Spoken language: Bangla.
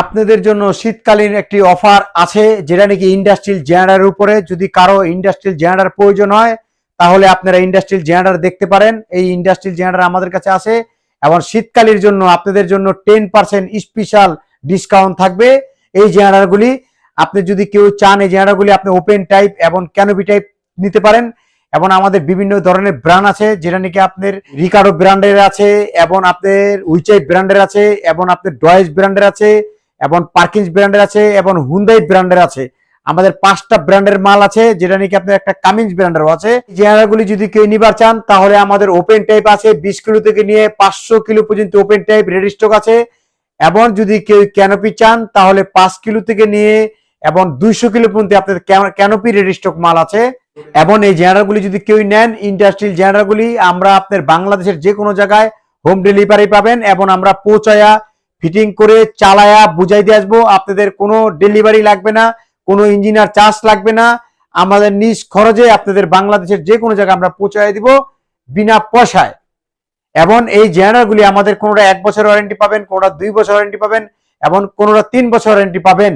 আপনাদের জন্য শীতকালীন একটি অফার আছে, যেটা নাকি ইন্ডাস্ট্রিয়াল জেনারের উপরে। যদি কারও ইন্ডাস্ট্রিয়াল জেনারের প্রয়োজন হয়, তাহলে আপনারা ইন্ডাস্ট্রিয়াল জেনারেল দেখতে পারেন। এই ইন্ডাস্ট্রিয়াল জেনারেল আমাদের কাছে আছে এবং শীতকালের জন্য আপনাদের জন্য টেন পার্সেন্ট স্পেশাল ডিসকাউন্ট থাকবে এই জেনারেলগুলি আপনি যদি কেউ চান এই জেনারেলগুলি আপনি ওপেন টাইপ এবং ক্যানোপি টাইপ নিতে পারেন। এবং আমাদের বিভিন্ন ধরনের ব্র্যান্ড আছে, যেটা নাকি আপনার রিকার্ডো ব্র্যান্ডের আছে, এবং আপনার উইচাই ব্র্যান্ডের আছে, এবং আপনার ডয়েস ব্র্যান্ডের আছে। এবং পার্কিংস ব্র্যান্ডের আছে এবং হুন্দাই ব্র্যান্ডের আছে। আমাদের পাঁচটা ব্র্যান্ডের মাল আছে, যেটা নাকি আপনার একটা কামিংস ব্র্যান্ডেরও আছে। জেনারেলগুলি যদি কেউ নিবার চান, তাহলে আমাদের ওপেন টাইপ আছে, বিশ কিলো থেকে নিয়ে পাঁচশো কিলো পর্যন্ত ওপেন টাইপ রেডি স্টক আছে। এবং যদি কেউ ক্যানোপি চান, তাহলে পাঁচ কিলো থেকে নিয়ে এবং দুইশো কিলো পর্যন্ত আপনাদের ক্যানোপি রেডি স্টক মাল আছে। এবং এই জেনারেলগুলি যদি কেউ নেন ইন্ডাস্ট্রিয়াল জেনারেলগুলি আমরা আপনার বাংলাদেশের যে কোনো জায়গায় হোম ডেলিভারি পাবেন এবং আমরা পৌঁছায়া ফিটিং করে চালায়া বুঝাই দিয়ে আসব। আপনাদের কোনো ডেলিভারি লাগবে না, কোনো ইঞ্জিনিয়ার চার্জ লাগবে না। আমাদের নিজ খরচে আপনাদের বাংলাদেশের যে কোনো জায়গায় আমরা পৌঁছাই দিব বিনা পয়সায়। এবং এই জেনারগুলি আমাদের কোনোটা এক বছর ওয়ারেন্টি পাবেন, কোনোটা দুই বছর ওয়ারেন্টি পাবেন, এবং কোনোটা তিন বছর ওয়ারেন্টি পাবেন।